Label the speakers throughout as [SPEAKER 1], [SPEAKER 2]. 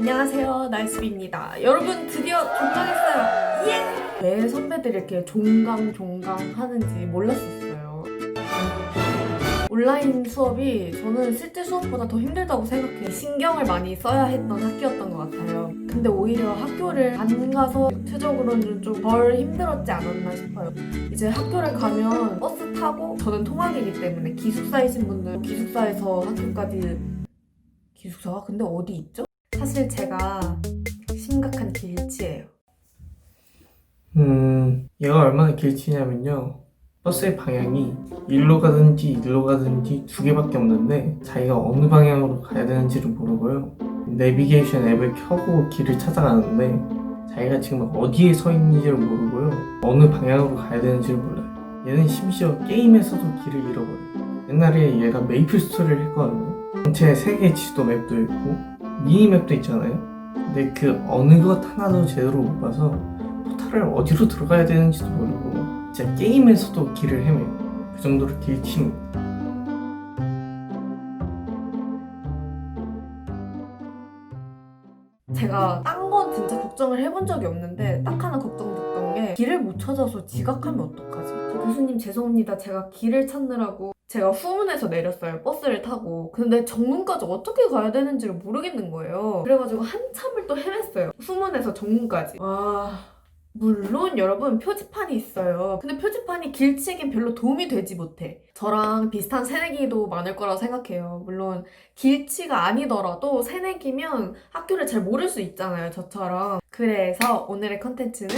[SPEAKER 1] 안녕하세요. 나이스비입니다. 여러분 드디어 종강했어요. 예! 왜 선배들이 이렇게 종강 종강 하는지 몰랐었어요. 온라인 수업이 저는 실제 수업보다 더 힘들다고 생각해요. 신경을 많이 써야 했던 학교였던 것 같아요. 근데 오히려 학교를 안 가서 육체적으로는 좀 덜 힘들었지 않았나 싶어요. 이제 학교를 가면 버스 타고 저는 통학이기 때문에 기숙사이신 분들 기숙사에서 학교까지 기숙사가 근데 어디 있죠? 사실 제가 심각한 길치예요.
[SPEAKER 2] 음, 얘가 얼마나 길치냐면요. 버스의 방향이 일로 가든지 일로 가든지 두 개밖에 없는데 자기가 어느 방향으로 가야 되는지를 모르고요. 내비게이션 앱을 켜고 길을 찾아가는데 자기가 지금 어디에 서 있는지를 모르고요. 어느 방향으로 가야 되는지를 몰라요. 얘는 심지어 게임에서도 길을 잃어버려요. 옛날에 얘가 메이플 스토리를 했거든요. 전체 세계 지도 맵도 있고 미니맵도 있잖아요. 근데 그 어느 것 하나도 제대로 못 봐서 포탈을 어디로 들어가야 되는지도 모르고 진짜 게임에서도 길을 헤매요. 그 정도로 길치입니다.
[SPEAKER 1] 제가 딴 건 진짜 걱정을 해본 적이 없는데 딱 하나 걱정됐던 게 길을 못 찾아서 지각하면 어떡하지? 저 교수님 죄송합니다. 제가 길을 찾느라고 제가 후문에서 내렸어요. 버스를 타고. 근데 정문까지 어떻게 가야 되는지를 모르겠는 거예요. 그래가지고 한참을 또 헤맸어요. 후문에서 정문까지. 와... 물론 여러분 표지판이 있어요. 근데 표지판이 길치에겐 별로 도움이 되지 못해. 저랑 비슷한 새내기도 많을 거라 생각해요. 물론 길치가 아니더라도 새내기면 학교를 잘 모를 수 있잖아요. 저처럼. 그래서 오늘의 컨텐츠는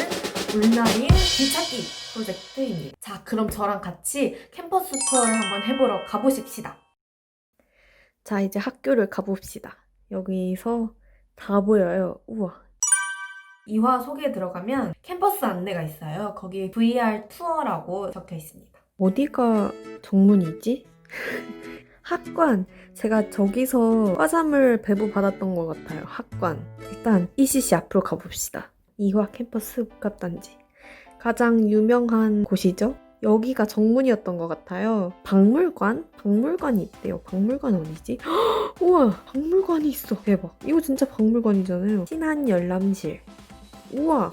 [SPEAKER 1] 물나리의 길찾기 프로젝트입니다. 자, 그럼 저랑 같이 캠퍼스 투어를 한번 해보러 가보십시다. 자, 이제 학교를 가봅시다. 여기서 다 보여요. 우와. 이화 소개에 들어가면 캠퍼스 안내가 있어요. 거기 VR 투어라고 적혀 있습니다. 어디가 정문이지? 학관. 제가 저기서 과잠을 배부 받았던 것 같아요. 학관. 일단 ECC 앞으로 가봅시다. 이화 캠퍼스 복합단지. 가장 유명한 곳이죠. 여기가 정문이었던 것 같아요. 박물관? 박물관이 있대요. 박물관 어디지? 헉, 우와! 박물관이 있어. 대박. 이거 진짜 박물관이잖아요. 신한 열람실. 우와!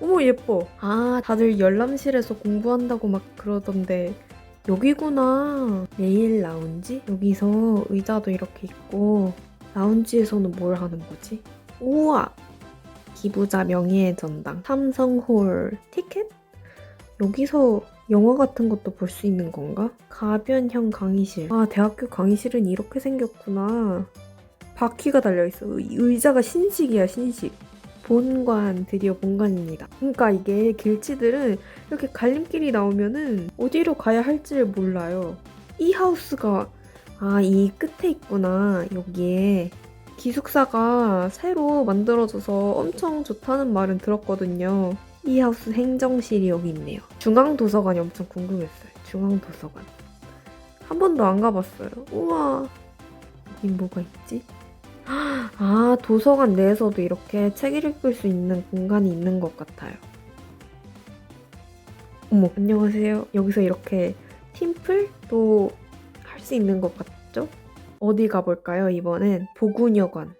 [SPEAKER 1] 어머, 예뻐. 아, 다들 열람실에서 공부한다고 막 그러던데. 여기구나. 메일 라운지? 여기서 의자도 이렇게 있고, 라운지에서는 뭘 하는 거지? 우와! 기부자 명예의 전당. 삼성홀. 티켓? 여기서 영화 같은 것도 볼 수 있는 건가? 가변형 강의실. 아, 대학교 강의실은 이렇게 생겼구나. 바퀴가 달려있어. 의- 의자가 신식이야, 신식. 본관, 드디어 본관입니다. 그러니까 이게 길치들은 이렇게 갈림길이 나오면은 어디로 가야 할지를 몰라요. 이 하우스가, 아, 이 끝에 있구나. 여기에. 기숙사가 새로 만들어져서 엄청 좋다는 말은 들었거든요. 이 하우스 행정실이 여기 있네요. 중앙도서관이 엄청 궁금했어요. 중앙도서관. 한 번도 안 가봤어요. 우와. 여긴 뭐가 있지? 아, 도서관 내에서도 이렇게 책 읽을 수 있는 공간이 있는 것 같아요. 어머, 안녕하세요. 여기서 이렇게 팀플도 할 수 있는 것 같죠? 어디 가볼까요, 이번엔? 보구녀관.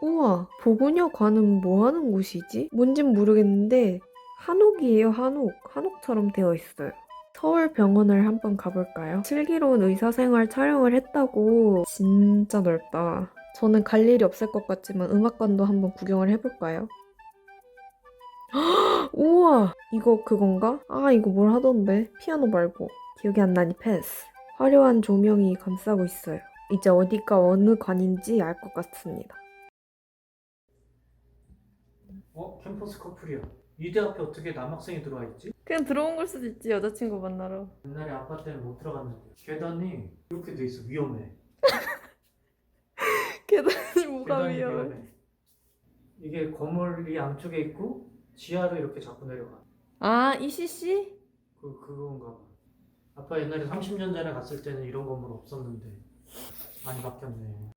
[SPEAKER 1] 우와, 보구녀관은 뭐 하는 곳이지? 뭔진 모르겠는데, 한옥이에요, 한옥. 한옥처럼 되어 있어요. 서울 병원을 한번 가볼까요? 슬기로운 의사생활 촬영을 했다고 진짜 넓다. 저는 갈 일이 없을 것 같지만 음악관도 한번 구경을 해볼까요? 우와! 이거 그건가? 아, 이거 뭘 하던데? 피아노 말고. 기억이 안 나니 패스. 화려한 조명이 감싸고 있어요. 이제 어디가 어느 관인지 알 것 같습니다.
[SPEAKER 2] 어? 캠퍼스 커플이야. 이대 앞에 어떻게 남학생이 들어와 있지?
[SPEAKER 1] 그냥 들어온 걸 수도 있지, 여자친구 만나러.
[SPEAKER 2] 옛날에 아파트에는 못 들어갔는데 계단이 이렇게 돼 있어 위험해.
[SPEAKER 1] 계단이 뭐가
[SPEAKER 2] 계단이
[SPEAKER 1] 위험해.
[SPEAKER 2] 이게 건물이 양쪽에 있고 지하로 이렇게 자꾸 내려가.
[SPEAKER 1] 아, ECC?
[SPEAKER 2] 그 그건가 봐. 아빠 옛날에 30년 전에 갔을 때는 이런 건물 없었는데 많이 바뀌었네.